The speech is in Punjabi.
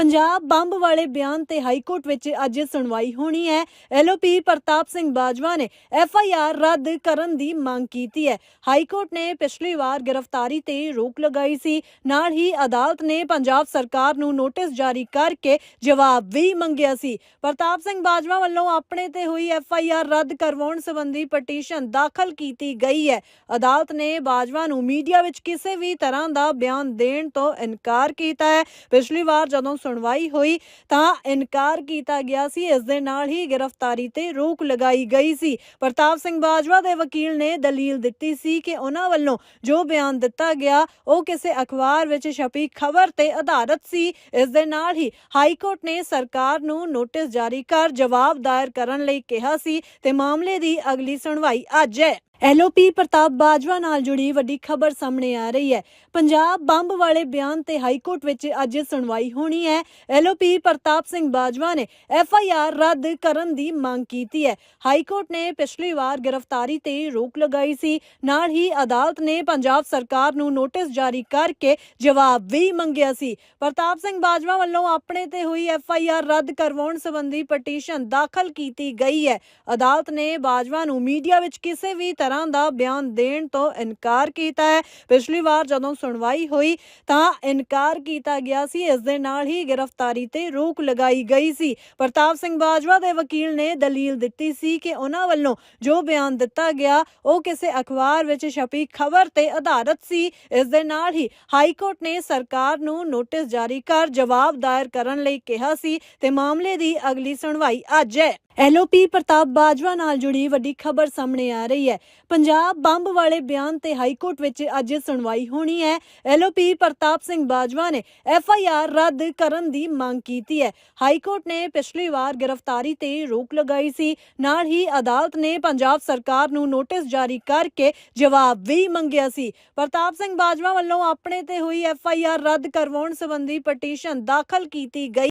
ਪੰਜਾਬ ਬੰਬ ਵਾਲੇ ਬਿਆਨ ਤੇ ਹਾਈ ਕੋਰਟ ਵਿੱਚ ਅੱਜ ਸੁਣਵਾਈ ਹੋਣੀ ਹੈ। ਐਲਓਪੀ ਪ੍ਰਤਾਪ ਸਿੰਘ ਬਾਜਵਾ ਨੇ ਐਫਆਈਆਰ ਰੱਦ ਕਰਨ ਦੀ ਮੰਗ ਕੀਤੀ ਹੈ। ਹਾਈ ਕੋਰਟ ਨੇ ਪਿਛਲੀ ਵਾਰ ਗ੍ਰਿਫਤਾਰੀ ਤੇ ਰੋਕ ਲਗਾਈ ਸੀ। ਨਾਲ ਹੀ ਅਦਾਲਤ ਨੇ ਪੰਜਾਬ ਸਰਕਾਰ ਨੂੰ ਨੋਟਿਸ ਜਾਰੀ ਕਰਕੇ ਜਵਾਬ ਵੀ ਮੰਗਿਆ ਸੀ। ਪ੍ਰਤਾਪ ਸਿੰਘ ਬਾਜਵਾ ਵੱਲੋਂ ਆਪਣੇ ਤੇ ਹੋਈ ਐਫ ਆਈ ਆਰ ਰੱਦ ਕਰਵਾਉਣ ਸੰਬੰਧੀ ਪਟੀਸ਼ਨ ਦਾਖਲ ਕੀਤੀ ਗਈ ਹੈ। ਅਦਾਲਤ ਨੇ ਬਾਜਵਾ ਨੂੰ ਮੀਡੀਆ ਵਿੱਚ ਕਿਸੇ ਵੀ ਤਰ੍ਹਾਂ ਦਾ ਬਿਆਨ ਦੇਣ ਤੋਂ ਇਨਕਾਰ ਕੀਤਾ ਹੈ। ਪਿਛਲੀ ਵਾਰ ਜਦੋਂ ਸੁਣਵਾਈ ਹੋਈ ਤਾਂ ਇਨਕਾਰ ਕੀਤਾ ਗਿਆ ਸੀ। ਇਸ ਦੇ ਨਾਲ ਹੀ ਗ੍ਰਿਫਤਾਰੀ ਤੇ ਰੋਕ ਲਗਾਈ ਗਈ ਸੀ। ਪ੍ਰਤਾਪ ਸਿੰਘ ਬਾਜਵਾ ਦੇ ਵਕੀਲ ਨੇ ਦਲੀਲ ਦਿੱਤੀ ਸੀ ਕਿ ਉਹਨਾਂ ਵੱਲੋਂ ਜੋ ਬਿਆਨ ਦਿੱਤਾ ਗਿਆ, ਉਹ ਕਿਸੇ ਅਖਬਾਰ ਵਿੱਚ ਛਪੀ ਖਬਰ ਤੇ ਆਧਾਰਿਤ ਸੀ। ਇਸ ਦੇ ਨਾਲ ਹੀ ਹਾਈ ਕੋਰਟ ਨੇ ਸਰਕਾਰ ਨੂੰ ਨੋਟਿਸ ਜਾਰੀ ਕਰ ਜਵਾਬ ਦਾਇਰ ਕਰਨ ਲਈ ਕਿਹਾ ਸੀ ਤੇ ਮਾਮਲੇ ਦੀ ਅਗਲੀ ਸੁਣਵਾਈ ਅੱਜ ਹੈ। ਐਲਓਪੀ ਪ੍ਰਤਾਪ ਬਾਜਵਾ ਨਾਲ ਜੁੜੀ ਵੱਡੀ ਖਬਰ ਸਾਹਮਣੇ ਆ ਰਹੀ ਹੈ। ਪੰਜਾਬ ਬੰਬ ਵਾਲੇ ਬਿਆਨ ਤੇ ਹਾਈ ਕੋਰਟ ਵਿੱਚ ਅੱਜ ਸੁਣਵਾਈ ਹੋਣੀ ਹੈ। ਐਲਓਪੀ ਪ੍ਰਤਾਪ ਸਿੰਘ ਬਾਜਵਾ ਨੇ ਐਫਆਈਆਰ ਰੱਦ ਕਰਨ ਦੀ ਮੰਗ ਕੀਤੀ ਹੈ। ਹਾਈ ਕੋਰਟ ਨੇ ਪਿਛਲੀ ਵਾਰ ਗ੍ਰਿਫਤਾਰੀ ਤੇ ਰੋਕ ਲਗਾਈ ਸੀ। ਨਾਲ ਹੀ ਅਦਾਲਤ ਨੇ ਪੰਜਾਬ ਸਰਕਾਰ ਨੂੰ ਨੋਟਿਸ ਜਾਰੀ ਕਰਕੇ ਜਵਾਬ ਵੀ ਮੰਗਿਆ ਸੀ। ਪ੍ਰਤਾਪ ਸਿੰਘ ਬਾਜਵਾ ਵੱਲੋਂ ਆਪਣੇ ਤੇ ਹੋਈ ਐਫਆਈਆਰ ਰੱਦ ਕਰਵਾਉਣ ਸੰਬੰਧੀ ਪਟੀਸ਼ਨ ਦਾਖਲ ਕੀਤੀ ਗਈ ਹੈ। ਅਦਾਲਤ ਨੇ ਬਾਜਵਾ ਨੂੰ ਮੀਡੀਆ ਵਿੱਚ ਕਿਸੇ ਵੀ ਤਰ੍ਹਾਂ ਦਾ ਬਿਆਨ ਦੇਣ ਤੋਂ ਇਨਕਾਰ ਕੀਤਾ ਹੈ। ਪਿਛਲੀ ਵਾਰ ਜਦੋਂ ਸੁਣਵਾਈ ਹੋਈ ਤਾਂ ਇਨਕਾਰ ਕੀਤਾ ਗਿਆ ਸੀ। ਇਸ ਦੇ ਨਾਲ ਹੀ ਗ੍ਰਿਫਤਾਰੀ ਤੇ ਰੋਕ ਲਗਾਈ ਗਈ ਸੀ। ਪ੍ਰਤਾਪ ਸਿੰਘ ਬਾਜਵਾ ਦੇ ਵਕੀਲ ਨੇ ਦਲੀਲ ਦਿੱਤੀ ਸੀ ਕਿ ਉਹਨਾਂ ਵੱਲੋਂ ਜੋ ਬਿਆਨ ਦਿੱਤਾ ਗਿਆ, ਉਹ ਕਿਸੇ ਅਖਬਾਰ ਵਿੱਚ ਛਪੀ ਖਬਰ ਤੇ ਆਧਾਰਿਤ ਸੀ। ਇਸ ਦੇ ਨਾਲ ਹੀ ਹਾਈ ਕੋਰਟ ਨੇ ਸਰਕਾਰ ਨੂੰ ਨੋਟਿਸ ਜਾਰੀ ਕਰ ਜਵਾਬ ਦਾਇਰ ਕਰਨ ਲਈ ਕਿਹਾ ਸੀ ਤੇ ਮਾਮਲੇ ਦੀ ਅਗਲੀ ਸੁਣਵਾਈ ਅੱਜ ਹੈ। ਐਲਓਪੀ ਪ੍ਰਤਾਪ ਬਾਜਵਾ ਨਾਲ ਜੁੜੀ ਵੱਡੀ ਖਬਰ ਸਾਹਮਣੇ ਆ ਰਹੀ ਹੈ। ਪੰਜਾਬ ਬੰਬ ਵਾਲੇ ਬਿਆਨ ਤੇ ਹਾਈ ਕੋਰਟ ਵਿੱਚ ਅੱਜ ਸੁਣਵਾਈ ਹੋਣੀ ਹੈ। ਐਲਓਪੀ ਪ੍ਰਤਾਪ ਸਿੰਘ ਬਾਜਵਾ ਨੇ ਐਫਆਈਆਰ ਰੱਦ ਕਰਨ ਦੀ ਮੰਗ ਕੀਤੀ ਹੈ। ਹਾਈ ਕੋਰਟ ਨੇ ਪਿਛਲੀ ਵਾਰ ਗ੍ਰਿਫਤਾਰੀ ਤੇ ਰੋਕ ਲਗਾਈ ਸੀ। ਨਾਲ ਹੀ ਅਦਾਲਤ ਨੇ ਪੰਜਾਬ ਸਰਕਾਰ ਨੂੰ ਨੋਟਿਸ ਜਾਰੀ ਕਰਕੇ ਜਵਾਬ ਵੀ ਮੰਗਿਆ ਸੀ। ਪ੍ਰਤਾਪ ਸਿੰਘ ਬਾਜਵਾ ਵੱਲੋਂ ਆਪਣੇ ਤੇ ਹੋਈ ਐਫਆਈਆਰ ਰੱਦ ਕਰਵਾਉਣ ਸੰਬੰਧੀ ਪਟੀਸ਼ਨ ਦਾਖਲ ਕੀਤੀ ਗਈ।